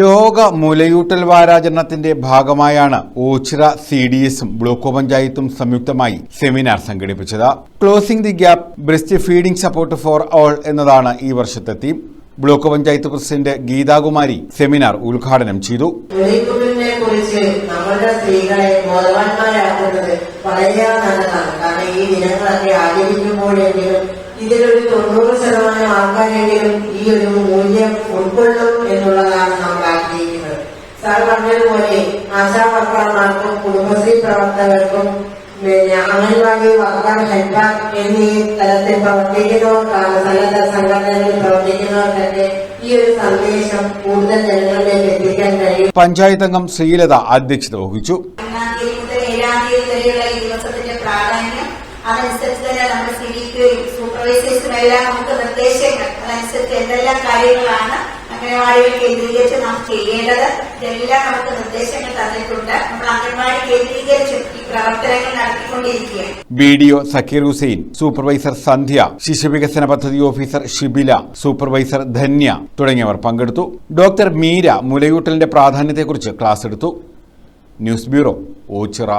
ലോക മുലയൂട്ടൽ വാരാചരണത്തിന്റെ ഭാഗമായാണ് ഓച്ചിറ സി ഡി എസും ബ്ലോക്ക് പഞ്ചായത്തും സംയുക്തമായി സെമിനാർ സംഘടിപ്പിച്ചത്. Closing the gap breast feeding support for all എന്നതാണ് ഈ വർഷത്തെ theme block panchayat president Geethakumari seminar ഉദ്ഘാടനം ചെയ്തു. കുറിച്ച് കാരണം ഈ ഇതിലൊരു തൊണ്ണൂറ് ശതമാനം ആൾക്കാരെങ്കിലും ഈ ഒരു മൂല്യം ഉൾക്കൊള്ളും എന്നുള്ളതാണ് സാർ പറഞ്ഞതുപോലെ ആശാവർക്കർമാർക്കും കുടുംബശ്രീ പ്രവർത്തകർക്കും പിന്നെ അംഗൻവാടി വർക്കർ ഹെൽപ്പർ എന്നീ തലത്തിൽ പ്രവർത്തിക്കുന്നവർക്കാണ് സന്നദ്ധ സംഘടനകളിൽ പ്രവർത്തിക്കുന്നവർക്കൊക്കെ ഈ ഒരു സന്ദേശം കൂടുതൽ ജനങ്ങളിലേക്ക് എത്തിക്കാൻ കഴിയും. പഞ്ചായത്ത് അംഗം ശ്രീലത അധ്യക്ഷത വഹിച്ചു. ഒന്നാം തീയതി മുതൽ ഏഴാം തീയതി വരെയുള്ള ഈ ദിവസത്തിന്റെ പ്രാധാന്യം അതനുസരിച്ച് തന്നെ നമ്മുടെ സിവിക്ക് സൂപ്പർവൈസേഴ്സിനും എല്ലാം നമുക്ക് നിർദ്ദേശങ്ങൾ അതനുസരിച്ച് എന്തെല്ലാം കാര്യങ്ങളാണ് അംഗനവാടികൾ കേന്ദ്രീകരിച്ച് നാം ചെയ്യേണ്ടത് ഇതെല്ലാം നമുക്ക് നിർദ്ദേശങ്ങൾ തന്നിട്ടുണ്ട്. നമ്മൾ അംഗൻവാടി കേന്ദ്രീകരിച്ചും ഈ പ്രവർത്തനങ്ങൾ നടത്തിക്കൊണ്ടിരിക്കുകയാണ്. B D O Zakir Hussain supervisor Sandhya ശിശുവികസന പദ്ധതി ഓഫീസർ ഷിബില സൂപ്പർവൈസർ ധന്യ തുടങ്ങിയവർ പങ്കെടുത്തു. ഡോക്ടർ മീര മുലയൂട്ടലിന്റെ പ്രാധാന്യത്തെക്കുറിച്ച് ക്ലാസ് എടുത്തു. News bureau Ochira.